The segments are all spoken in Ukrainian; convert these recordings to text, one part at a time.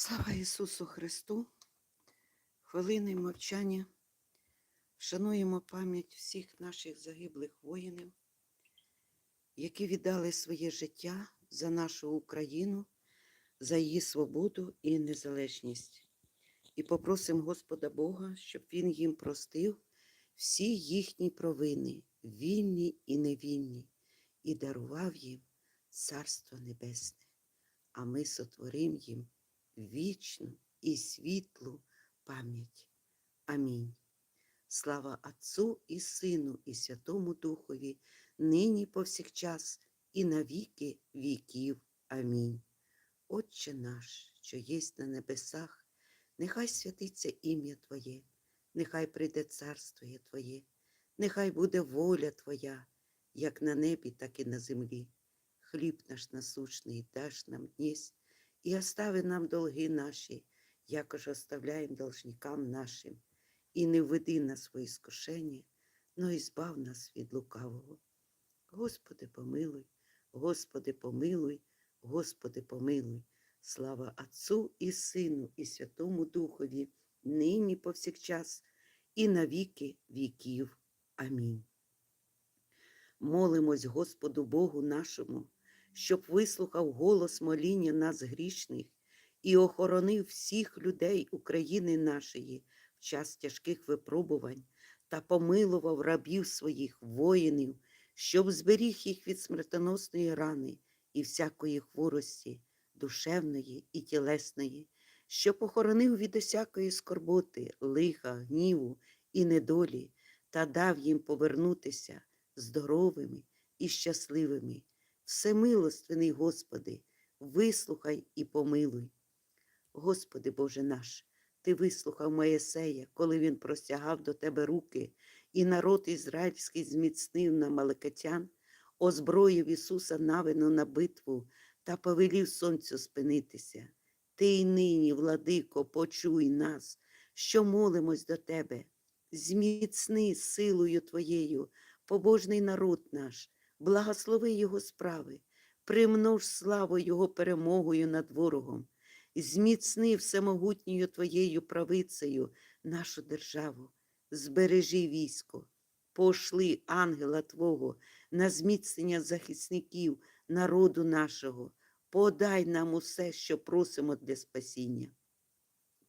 Слава Ісусу Христу! Хвилини мовчання. Шануємо пам'ять всіх наших загиблих воїнів, які віддали своє життя за нашу Україну, за її свободу і незалежність. І попросимо Господа Бога, щоб Він їм простив всі їхні провини, вільні і невільні, і дарував їм Царство Небесне, а ми сотворим їм вічну і світлу пам'ять. Амінь. Слава Отцу і Сину, і Святому Духові, нині повсякчас, і на віки віків. Амінь. Отче наш, що єсть на небесах, нехай святиться ім'я Твоє, нехай прийде царство Твоє, нехай буде воля Твоя, як на небі, так і на землі. Хліб наш насущний даш нам днесь, і остави нам долги наші, якож оставляємо должникам нашим, і не введи нас в іскушення, но і збав нас від лукавого. Господи, помилуй, Господи, помилуй, Господи, помилуй. Слава Отцу і Сину, і Святому Духові, нині повсякчас, і на віки віків. Амінь. Молимось Господу Богу нашому, щоб вислухав голос моління нас грішних і охоронив всіх людей України нашої в час тяжких випробувань та помилував рабів своїх воїнів, щоб зберіг їх від смертоносної рани і всякої хворості, душевної і тілесної, щоб охоронив від усякої скорботи, лиха, гніву і недолі, та дав їм повернутися здоровими і щасливими. Всемилостивний Господи, вислухай і помилуй. Господи Боже наш, Ти вислухав Моєсея, коли він простягав до Тебе руки, і народ ізраїльський зміцнив на маликатян, озброїв Ісуса навину на битву та повелів сонцю спинитися. Ти й нині, владико, почуй нас, що молимось до Тебе. Зміцни силою Твоєю, побожний народ наш, благослови Його справи, примнож славу Його перемогою над ворогом, зміцни всемогутньою Твоєю правицею нашу державу, збережи військо, пошли ангела Твого на зміцнення захисників народу нашого, подай нам усе, що просимо для спасіння.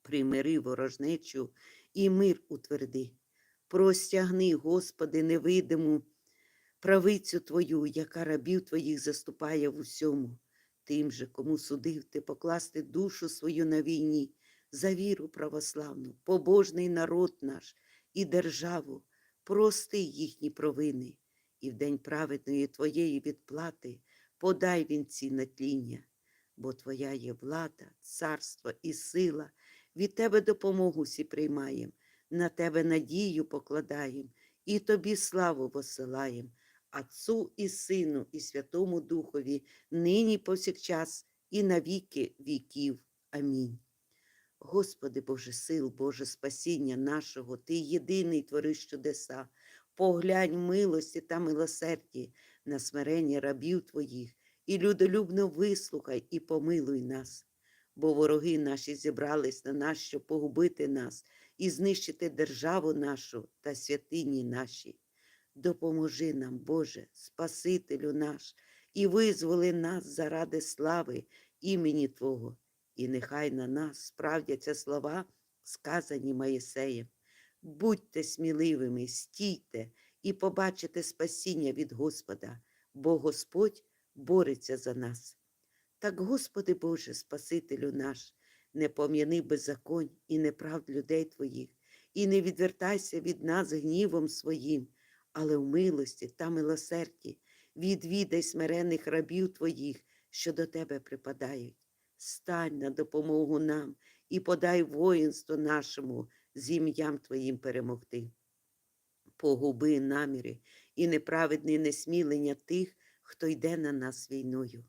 Примири ворожнечу і мир утверди. Простягни, Господи, невидиму правицю Твою, яка рабів Твоїх заступає в усьому. Тим же, кому судив ти покласти душу свою на війні, за віру православну, побожний народ наш і державу, прости їхні провини, і в день праведної Твоєї відплати подай вінці на тління, бо Твоя є влада, царство і сила, від Тебе допомогу всі приймаєм, на Тебе надію покладаєм, і Тобі славу посилаєм, Отцу і Сину, і Святому Духові, нині повсякчас, і на віки віків. Амінь. Господи Боже сил, Боже спасіння нашого, Ти єдиний твориш чудеса, поглянь милості та милосерді на смирення рабів Твоїх, і людолюбно вислухай і помилуй нас, бо вороги наші зібрались на нас, щоб погубити нас і знищити державу нашу та святині наші. Допоможи нам, Боже, Спасителю наш, і визволи нас заради слави імені Твого, і нехай на нас справдяться слова, сказані Моїсеєм. Будьте сміливими, стійте і побачите спасіння від Господа, бо Господь бореться за нас. Так, Господи Боже, Спасителю наш, не пом'яни беззаконь і неправд людей Твоїх, і не відвертайся від нас гнівом своїм але в милості та милосерді відвідай смирених рабів Твоїх, що до Тебе припадають. Стань на допомогу нам і подай воїнство нашому з ім'ям Твоїм перемогти. Погуби наміри і неправедне несмілення тих, хто йде на нас війною.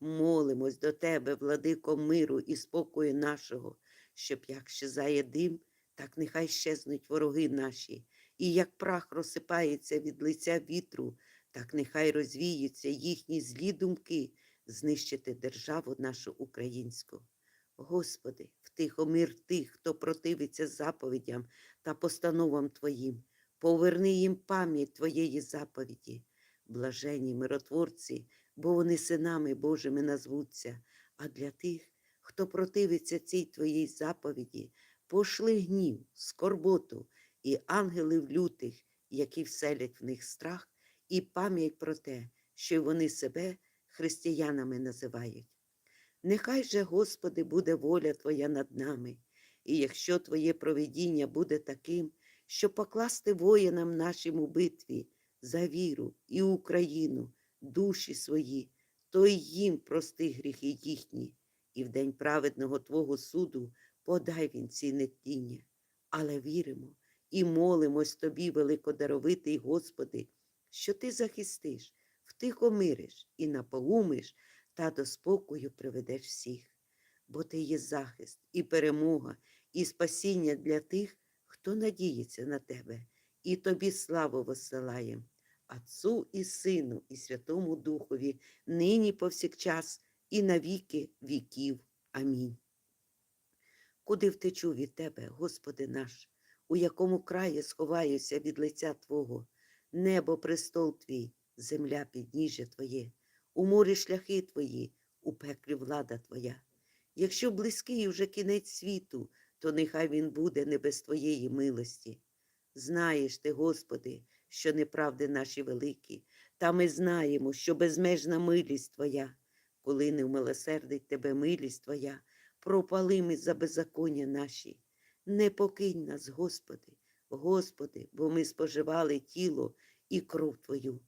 Молимось до Тебе, владико миру і спокою нашого, щоб як щезає дим, так нехай щезнуть вороги наші, і як прах розсипається від лиця вітру, так нехай розвіються їхні злі думки знищити державу нашу українську. Господи, втихомир тих, хто противиться заповідям та постановам Твоїм, поверни їм пам'ять Твоєї заповіді. Блажені миротворці, бо вони синами Божими назвуться, а для тих, хто противиться цій Твоїй заповіді, пошли гнів, скорботу і ангелів лютих, які вселять в них страх, і пам'ять про те, що вони себе християнами називають. Нехай же, Господи, буде воля Твоя над нами, і якщо Твоє провидіння буде таким, що покласти воїнам нашим у битві за віру і Україну, душі свої, то й їм прости гріхи їхні, і в день праведного Твого суду подай він ці нетління. Але віримо і молимось Тобі, великодаровитий Господи, що Ти захистиш, втихомириш і напоумиш та до спокою приведеш всіх. Бо Ти є захист і перемога, і спасіння для тих, хто надіється на Тебе, і Тобі славу висилаєм, Отцу і Сину, і Святому Духові, нині повсякчас, і на віки віків. Амінь. Куди втечу від Тебе, Господи наш, у якому краї сховаюся від лиця Твого, небо престол Твій, земля підніжжя Твоє, у морі шляхи Твої, у пеклі влада Твоя. Якщо близький уже кінець світу, то нехай він буде не без Твоєї милості. Знаєш ти, Господи, що неправди наші великі, та ми знаємо, що безмежна милість Твоя, коли не вмилосердить Тебе милість Твоя, пропали ми за беззаконня наші. Не покинь нас, Господи, Господи, бо ми споживали тіло і кров Твою.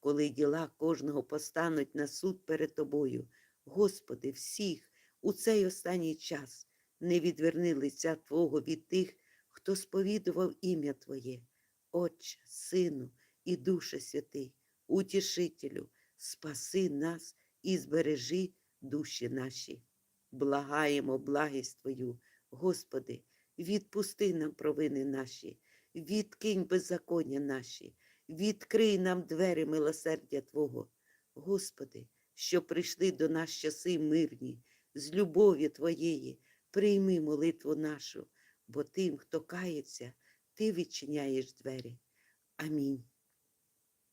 Коли діла кожного постануть на суд перед Тобою, Господи, всіх у цей останній час не відверни лиця Твого від тих, хто сповідував ім'я Твоє, Отче, Сину і Душе Святий, Утішителю, спаси нас і збережи душі наші. Благаємо благість Твою, Господи, відпусти нам провини наші, відкинь беззаконня наші, відкрий нам двері милосердя Твого. Господи, що прийшли до нас часи мирні, з любові Твоєї, прийми молитву нашу, бо тим, хто кається, Ти відчиняєш двері. Амінь.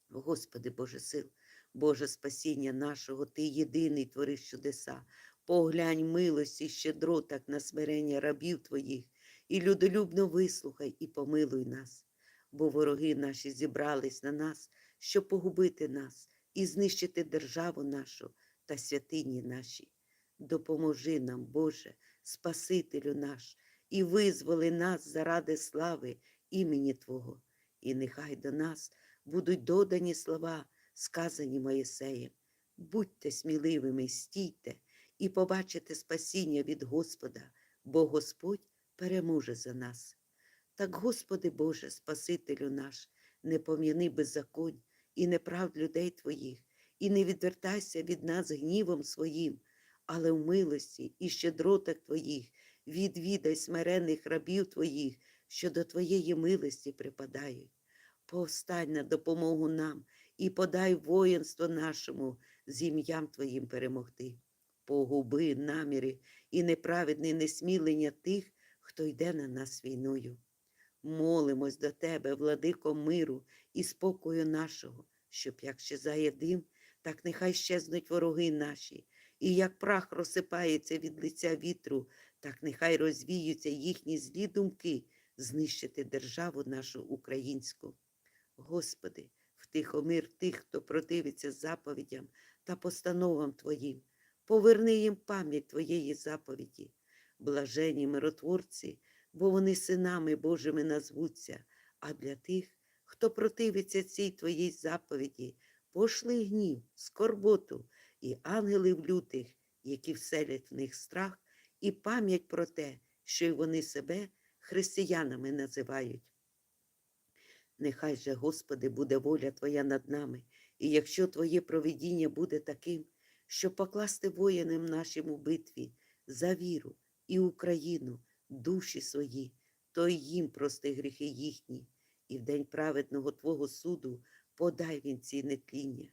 Господи Боже сил, Боже спасіння нашого, Ти єдиний твориш чудеса. Поглянь милості, щедро так на смирення рабів Твоїх, і людолюбно вислухай і помилуй нас, бо вороги наші зібрались на нас, щоб погубити нас і знищити державу нашу та святині наші. Допоможи нам, Боже, Спасителю наш, і визволи нас заради слави імені Твого, і нехай до нас будуть додані слова, сказані Моїсеєм. Будьте сміливими, стійте і побачите спасіння від Господа, бо Господь переможе за нас. Так, Господи Боже, Спасителю наш, не пом'яни беззаконь і неправд людей Твоїх, і не відвертайся від нас гнівом своїм, але в милості і щедротах Твоїх відвідай смирених рабів Твоїх, що до Твоєї милості припадають. Повстань на допомогу нам і подай воїнство нашому з ім'ям Твоїм перемогти. Погуби наміри і неправедне несмілення тих, хто йде на нас війною. Молимось до Тебе, владико миру і спокою нашого, щоб як щезає дим, так нехай щезнуть вороги наші, і як прах розсипається від лиця вітру, так нехай розвіються їхні злі думки знищити державу нашу українську. Господи, втихомир тих, хто противиться заповідям та постановам Твоїм, поверни їм пам'ять Твоєї заповіді, блажені миротворці, бо вони синами Божими назвуться, а для тих, хто противиться цій Твоїй заповіді, пошли гнів, скорботу і ангелів лютих, які вселять в них страх, і пам'ять про те, що й вони себе християнами називають. Нехай же, Господи, буде воля Твоя над нами, і якщо Твоє провидіння буде таким, щоб покласти воїнам нашим у битві за віру і Україну, душі свої, то й їм прости гріхи їхні, і в день праведного Твого суду подай він ці нетління.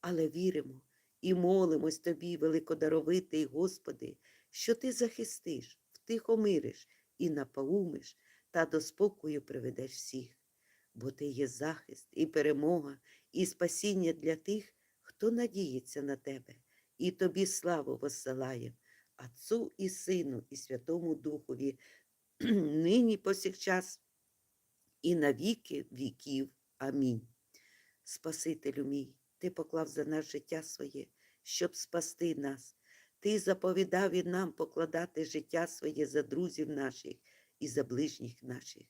Але віримо і молимось Тобі, великодаровитий, Господи, що ти захистиш, втихомириш і напаумиш та до спокою приведеш всіх. Бо ти є захист і перемога, і спасіння для тих, хто надіється на тебе, і тобі славу воссилаєм, Отцу і Сину, і Святому Духові, нині повсякчас і на віки віків. Амінь. Спасителю мій, ти поклав за нас життя своє, щоб спасти нас. Ти заповідав і нам покладати життя своє за друзів наших і за ближніх наших.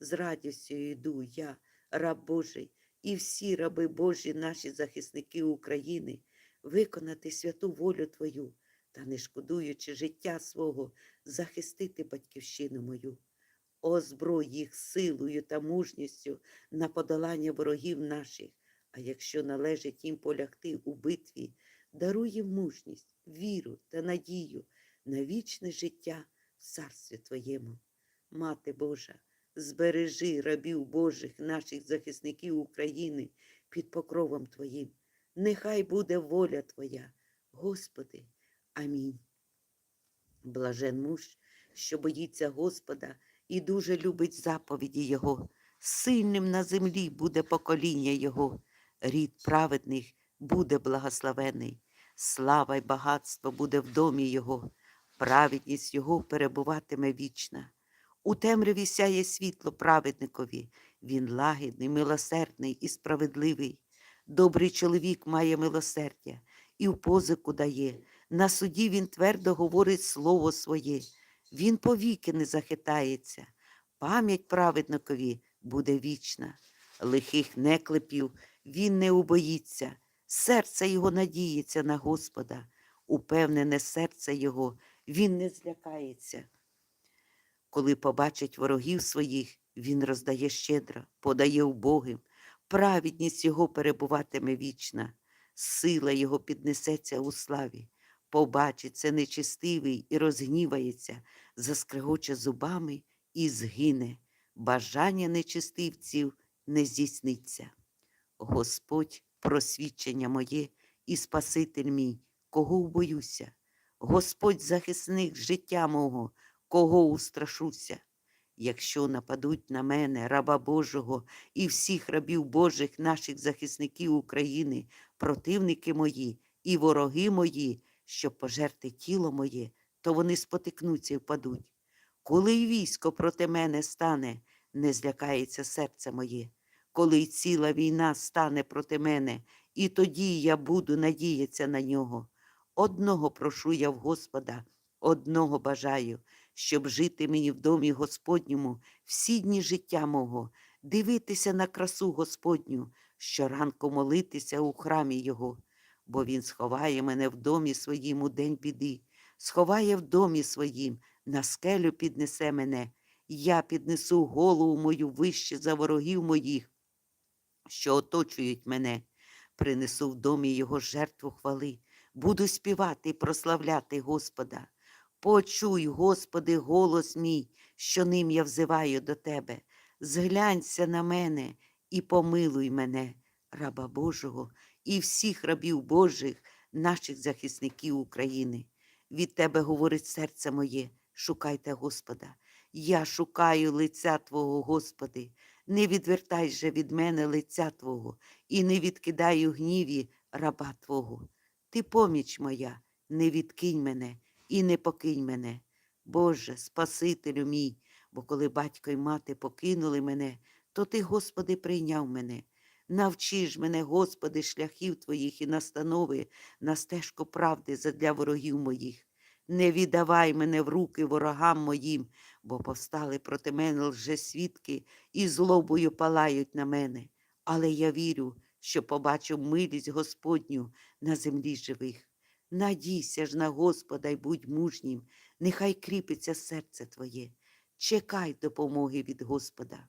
З радістю йду я, раб Божий, і всі раби Божі, наші захисники України, виконати святу волю Твою та, не шкодуючи життя свого, захистити батьківщину мою. Озброй їх силою та мужністю на подолання ворогів наших, а якщо належить їм полягти у битві, даруй їм мужність, віру та надію на вічне життя в царстві Твоєму. Мати Божа, збережи рабів Божих, наших захисників України під покровом Твоїм. Нехай буде воля Твоя, Господи. Амінь. Блажен муж, що боїться Господа і дуже любить заповіді Його. Сильним на землі буде покоління Його, рід праведних буде благословений, слава й багатство буде в домі Його, праведність Його перебуватиме вічна. У темряві сяє світло праведникові, він лагідний, милосердний і справедливий. Добрий чоловік має милосердя і в позику дає. На суді він твердо говорить слово своє, він повіки не захитається. Пам'ять праведникові буде вічна. Лихих неклепів він не убоїться, серце його надіється на Господа, упевнене серце його, він не злякається. Коли побачить ворогів своїх, він роздає щедро, подає убогим, праведність його перебуватиме вічна, сила його піднесеться у славі. Побачить це нечистивий і розгнівається, заскрегоче зубами і згине. Бажання нечистивців не здійсниться. Господь просвідчення моє і Спаситель мій, кого убоюся, Господь захисник життя мого, кого устрашуся. Якщо нападуть на мене, раба Божого, і всіх рабів Божих, наших захисників України, противники мої і вороги мої, щоб пожерти тіло моє, то вони спотикнуться і впадуть. Коли й військо проти мене стане, не злякається серце моє, коли й ціла війна стане проти мене, і тоді я буду надіятися на нього. Одного прошу я в Господа, одного бажаю, щоб жити мені в домі Господньому всі дні життя мого, дивитися на красу Господню, щоранку молитися у храмі Його, бо Він сховає мене в домі своїм у день біди, сховає в домі своїм, на скелю піднесе мене, я піднесу голову мою вище за ворогів моїх, що оточують мене, принесу в домі Його жертву хвали, буду співати і прославляти Господа. Почуй, Господи, голос мій, що ним я взиваю до Тебе. Зглянься на мене і помилуй мене, раба Божого, і всіх рабів Божих, наших захисників України. Від Тебе говорить серце моє, шукайте Господа. Я шукаю лиця Твого, Господи. Не відвертай же від мене лиця Твого і не відкидай у гніві раба Твого. Ти поміч моя, не відкинь мене і не покинь мене. Боже, Спасителю мій, бо коли батько й мати покинули мене, то Ти, Господи, прийняв мене. Навчи ж мене, Господи, шляхів Твоїх і настанови на стежку правди задля ворогів моїх. Не віддавай мене в руки ворогам моїм, бо повстали проти мене лжесвідки і злобою палають на мене. Але я вірю, що побачу милість Господню на землі живих. Надійся ж на Господа й будь мужнім, нехай кріпиться серце твоє. Чекай допомоги від Господа.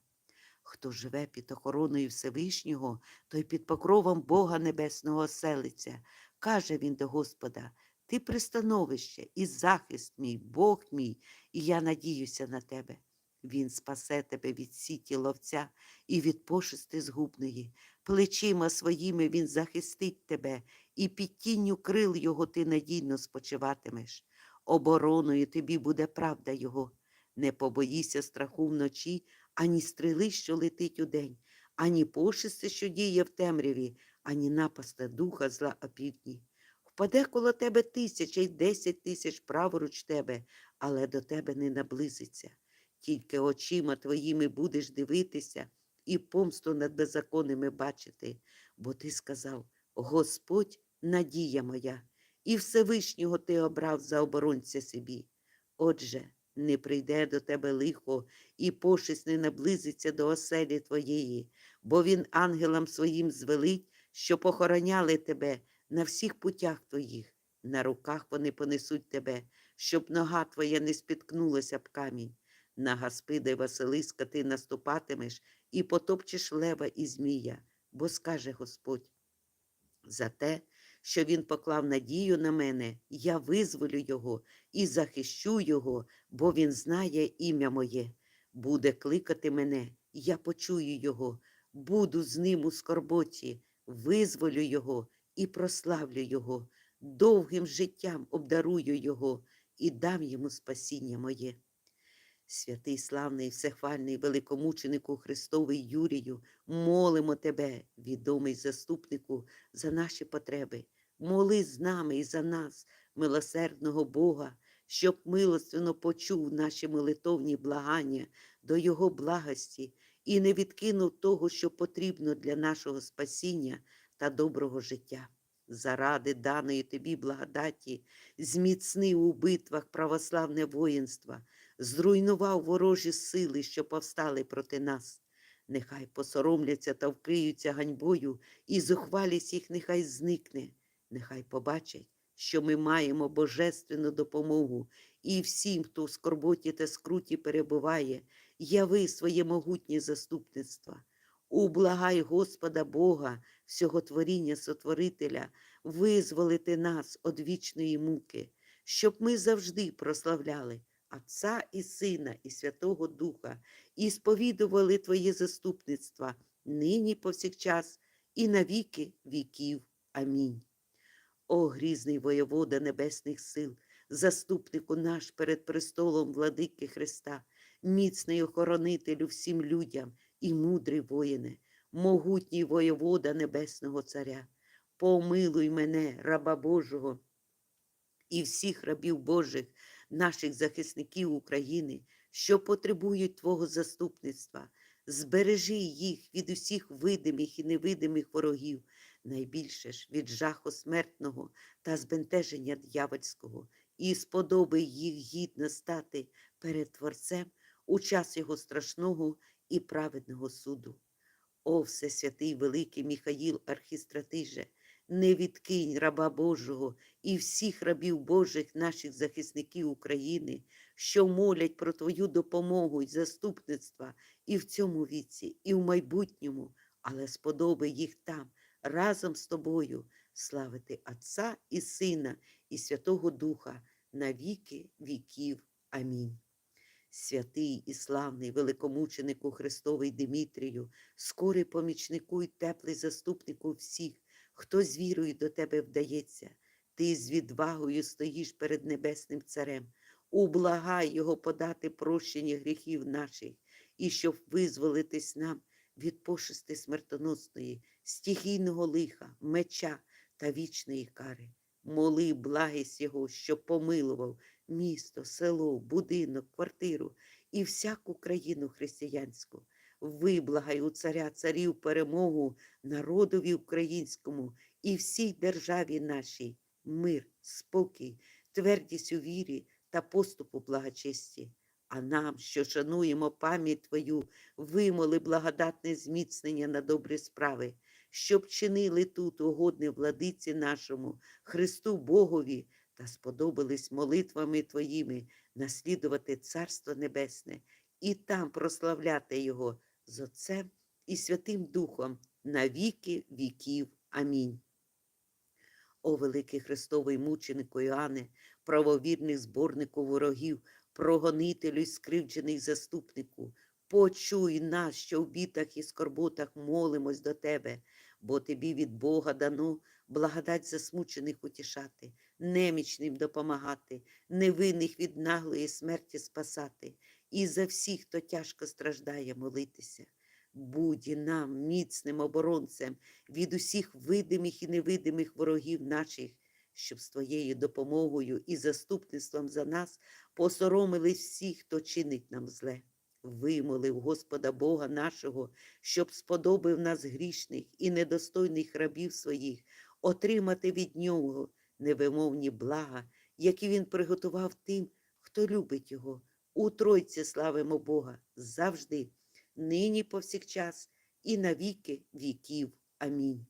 Хто живе під охороною Всевишнього, той під покровом Бога Небесного селиться. Каже він до Господа: Ти пристановище і захист мій, Бог мій, і я надіюся на тебе. Він спасе тебе від сіті ловця і від пошести згубної. Плечима своїми він захистить тебе, і під тінню крил його ти надійно спочиватимеш. обороною тобі буде правда Його. Не побоїся страху вночі, ані стріли, що летить удень, ані пошисти, що діє в темряві, ані напаста духа зла опівдні. Впаде коло тебе тисяча й десять тисяч праворуч тебе, але до тебе не наблизиться. Тільки очима твоїми будеш дивитися і помсту над беззаконними бачити, бо ти сказав: Господь надія моя, і Всевишнього ти обрав за оборонця собі. Отже, не прийде до тебе лихо, і пошесть не наблизиться до оселі твоєї, бо він ангелам своїм звелить, що похороняли тебе на всіх путях твоїх. На руках вони понесуть тебе, щоб нога твоя не спіткнулася б камінь. На Гаспида й Василиска ти наступатимеш і потопчеш лева і змія, бо скаже Господь. За те, що він поклав надію на мене, я визволю його і захищу його, бо він знає ім'я моє. Буде кликати мене, я почую його, буду з ним у скорботі, визволю його і прославлю його, довгим життям обдарую його і дам йому спасіння моє. Святий славний, всехвальний великомученику Христовий Юрію, молимо тебе, відомий заступнику, за наші потреби. Моли з нами і за нас, милосердного Бога, щоб милостивно почув наші молитовні благання до Його благості і не відкинув того, що потрібно для нашого спасіння та доброго життя. Заради даної тобі благодаті, зміцни у битвах православне воїнство, зруйнував ворожі сили, що повстали проти нас. Нехай посоромляться та вкриються ганьбою, і зухвалість їх нехай зникне. Нехай побачать, що ми маємо божественну допомогу, і всім, хто в скорботі та скруті перебуває, яви своє могутнє заступництво. Ублагай Господа Бога, всього творіння Сотворителя, визволити нас від вічної муки, щоб ми завжди прославляли Отця і Сина, і Святого Духа, і сповідували Твоє заступництво нині повсякчас і на віки віків. Амінь. О, грізний воєвода небесних сил, заступнику наш перед престолом владики Христа, міцний охоронителю всім людям і мудрий воїне, могутній воєвода Небесного Царя, помилуй мене, раба Божого, і всіх рабів Божих, наших захисників України, що потребують Твого заступництва, збережи їх від усіх видимих і невидимих ворогів, найбільше ж від жаху смертного та збентеження дьявольського, і сподоби їх гідно стати перед Творцем у час його страшного і праведного суду. О, Всесвятий Великий Міхаїл Архістратиже, не відкинь раба Божого і всіх рабів Божих наших захисників України, що молять про Твою допомогу й заступництва і в цьому віці, і в майбутньому, але сподоби їх там разом з тобою славити Отця і Сина, і Святого Духа на віки віків. Амінь. Святий і славний великомученику Христовий Димітрію, скорий помічнику й теплий заступнику всіх, хто з вірою до тебе вдається, ти з відвагою стоїш перед Небесним Царем, ублагай Його подати прощення гріхів наших, і щоб визволитись нам від пошести смертоносної, стихійного лиха, меча та вічної кари. Моли благість Його, щоб помилував місто, село, будинок, квартиру і всяку країну християнську. Виблагай у царя царів перемогу народові українському і всій державі нашій, мир, спокій, твердість у вірі та поступу благочесті. А нам, що шануємо пам'ять Твою, вимоли благодатне зміцнення на добрі справи, щоб чинили тут угодне владиці нашому, Христу Богові, та сподобались молитвами Твоїми наслідувати Царство Небесне і там прославляти Його з Отцем і Святим Духом на віки віків. Амінь. О, великий Христовий мученику Іоанне, правовірний зборнику ворогів, прогонителю й скривджений заступнику, почуй нас, що в бітах і скорботах молимось до Тебе, бо Тобі від Бога дано благодать засмучених утішати, немічним допомагати, невинних від наглої смерті спасати, і за всіх, хто тяжко страждає, молитися. Будь нам міцним оборонцем від усіх видимих і невидимих ворогів наших, щоб з твоєю допомогою і заступництвом за нас посоромились всі, хто чинить нам зле. Вимолив Господа Бога нашого, щоб сподобив нас грішних і недостойних рабів своїх, отримати від нього невимовні блага, які він приготував тим, хто любить його. У Тройці славимо Бога завжди, нині повсякчас і на віки віків. Амінь.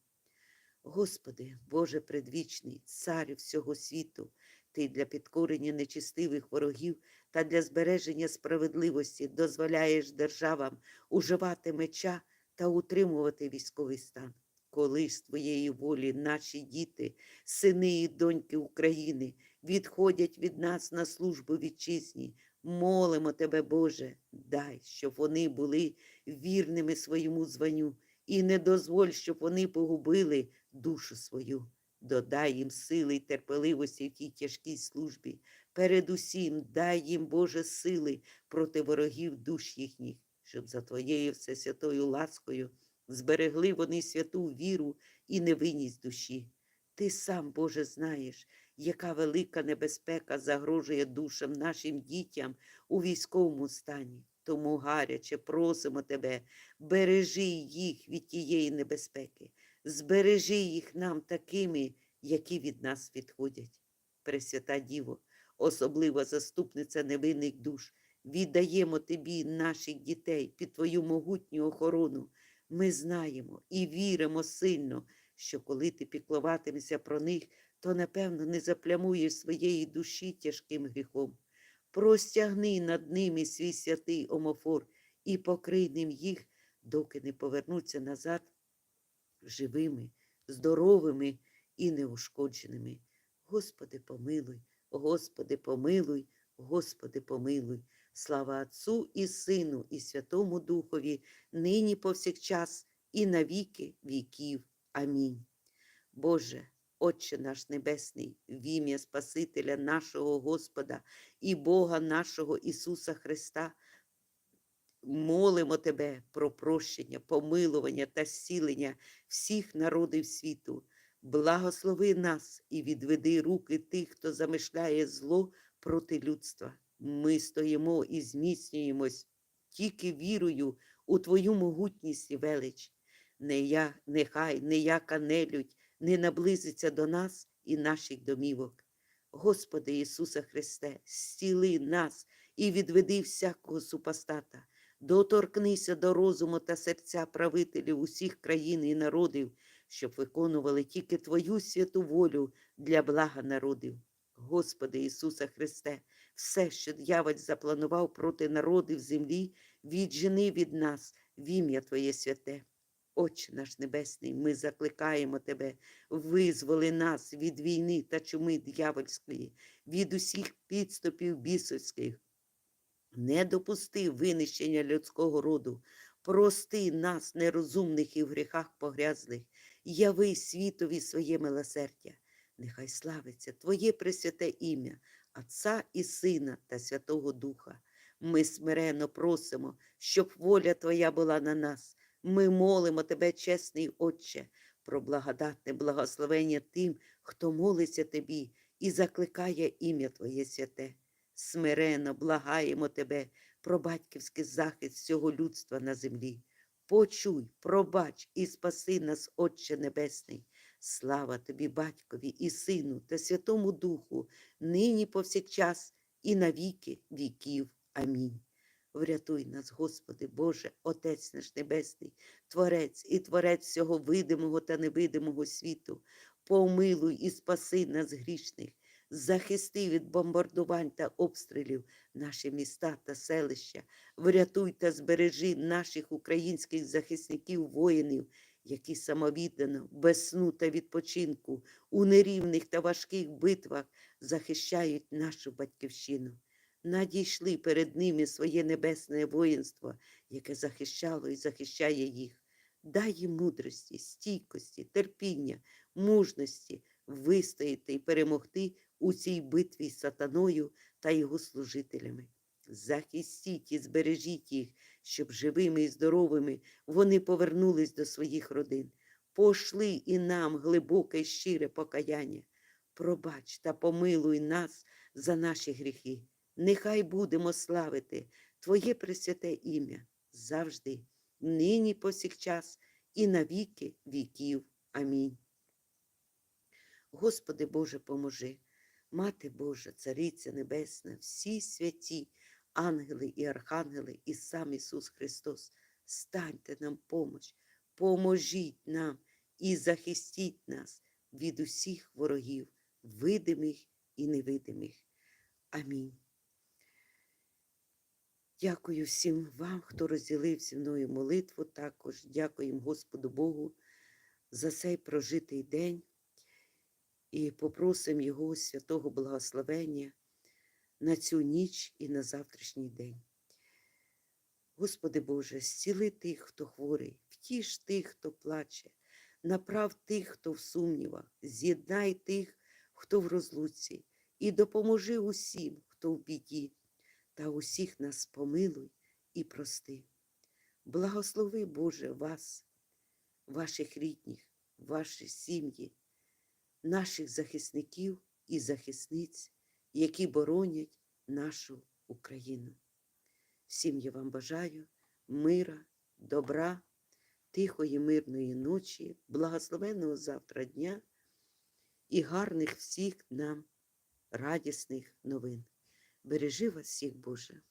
Господи, Боже предвічний, царю всього світу, Ти для підкорення нечистивих ворогів та для збереження справедливості дозволяєш державам уживати меча та утримувати військовий стан. Коли з твоєї волі наші діти, сини і доньки України відходять від нас на службу вітчизні, молимо тебе, Боже, дай, щоб вони були вірними своєму званню, і не дозволь, щоб вони погубили душу свою. Додай їм сили й терпеливості в тій тяжкій службі. Передусім дай їм, Боже, сили проти ворогів душ їхніх, щоб за Твоєю всесвятою ласкою зберегли вони святу віру і невинність душі. Ти сам, Боже, знаєш, яка велика небезпека загрожує душам нашим дітям у військовому стані. Тому гаряче просимо тебе, бережи їх від тієї небезпеки, збережи їх нам такими, які від нас відходять. Пресвята Діво, особлива заступниця невинних душ, віддаємо тобі наших дітей під твою могутню охорону. Ми знаємо і віримо сильно, що коли ти піклуватимешся про них, то напевно не заплямуєш своєї душі тяжким гріхом. Простягни над ними свій святий омофор і покрий ним їх, доки не повернуться назад живими, здоровими і неушкодженими. Господи, помилуй, Господи, помилуй, Господи, помилуй. Слава Отцу і Сину, і Святому Духові, нині повсякчас, і на віки віків. Амінь. Боже, Отче наш Небесний, в ім'я Спасителя нашого Господа і Бога нашого Ісуса Христа, молимо Тебе про прощення, помилування та зцілення всіх народів світу. Благослови нас і відведи руки тих, хто замишляє зло проти людства. Ми стоїмо і зміцнюємось тільки вірою у Твою могутність і велич. Не я, нехай ніяка нелюдь не наблизиться до нас і наших домівок. Господи Ісусе Христе, зціли нас і відведи всякого супостата, доторкнися до розуму та серця правителів усіх країн і народів, щоб виконували тільки Твою святу волю для блага народів. Господи Ісусе Христе, все, що дьяволь запланував проти народів землі, віджени від нас в ім'я Твоє святе. Отче наш Небесний, ми закликаємо Тебе, визволи нас від війни та чуми дьявольської, від усіх підступів бісовських. Не допусти винищення людського роду, прости нас, нерозумних і в гріхах погрязлих, яви світові своє милосердя. Нехай славиться Твоє пресвяте ім'я, Отця і Сина та Святого Духа. Ми смиренно просимо, щоб воля Твоя була на нас. Ми молимо Тебе, чесний Отче, про благодатне благословення тим, хто молиться Тобі і закликає ім'я Твоє святе. Смиренно благаємо Тебе про батьківський захист всього людства на землі. Почуй, пробач і спаси нас, Отче Небесний. Слава тобі, Батькові і Сину та Святому Духу, нині повсякчас і на віки віків. Амінь. Врятуй нас, Господи, Боже, Отець наш Небесний, Творець і Творець всього видимого та невидимого світу, помилуй і спаси нас грішних, захисти від бомбардувань та обстрілів наші міста та селища, врятуй та збережи наших українських захисників, воїнів, які самовіддано, без сну та відпочинку, у нерівних та важких битвах захищають нашу батьківщину. Надійшли перед ними своє небесне воїнство, яке захищало і захищає їх. Дай їм мудрості, стійкості, терпіння, мужності вистояти і перемогти у цій битві з сатаною та його служителями. Захистіть і збережіть їх, щоб живими і здоровими вони повернулись до своїх родин. Пошли і нам глибоке і щире покаяння. Пробач та помилуй нас за наші гріхи. Нехай будемо славити Твоє пресвяте ім'я завжди, нині повсякчас і на віки віків. Амінь. Господи Боже, поможи, Мати Божа, Цариця Небесна, всі святі, ангели і архангели, і сам Ісус Христос, станьте нам помоч, поможіть нам і захистіть нас від усіх ворогів, видимих і невидимих. Амінь. Дякую всім вам, хто розділив зі мною молитву. Також дякуємо Господу Богу за цей прожитий день і попросимо Його святого благословення на цю ніч і на завтрашній день. Господи Боже, зціли тих, хто хворий, втіш тих, хто плаче, направ тих, хто в сумнівах, з'єднай тих, хто в розлуці, і допоможи усім, хто в біді, та усіх нас помилуй і прости. Благослови, Боже, вас, ваших рідних, ваші сім'ї, наших захисників і захисниць, які боронять нашу Україну. Всім я вам бажаю мира, добра, тихої, мирної ночі, благословенного завтра дня і гарних всіх нам радісних новин. Бережи вас всіх, Боже.